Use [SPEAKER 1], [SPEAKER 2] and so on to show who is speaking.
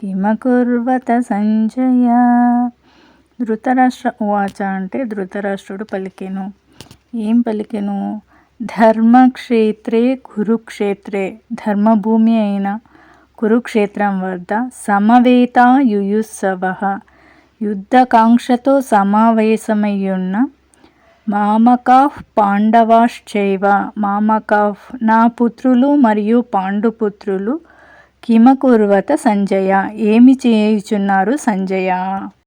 [SPEAKER 1] కిమకుర్వత సంజయ. ధృతరాష్ట్ర వాచ అంటే ధృతరాష్ట్రుడు పలికెను. ఏం పలికెను? ధర్మక్షేత్రే కురుక్షేత్రే ధర్మభూమి అయిన కురుక్షేత్రం వద్ద సమవేత యుయుత్సవ యుద్ధకాంక్షతో సమావేశమయ్యున్న మామకాఫ్ పాండవాశ్చైవ. మామకాఫ్ నా పుత్రులు మరియు పాండుపుత్రులు కిమకుర్వత సంజయ. ఏమి చేయుచున్నారు సంజయ?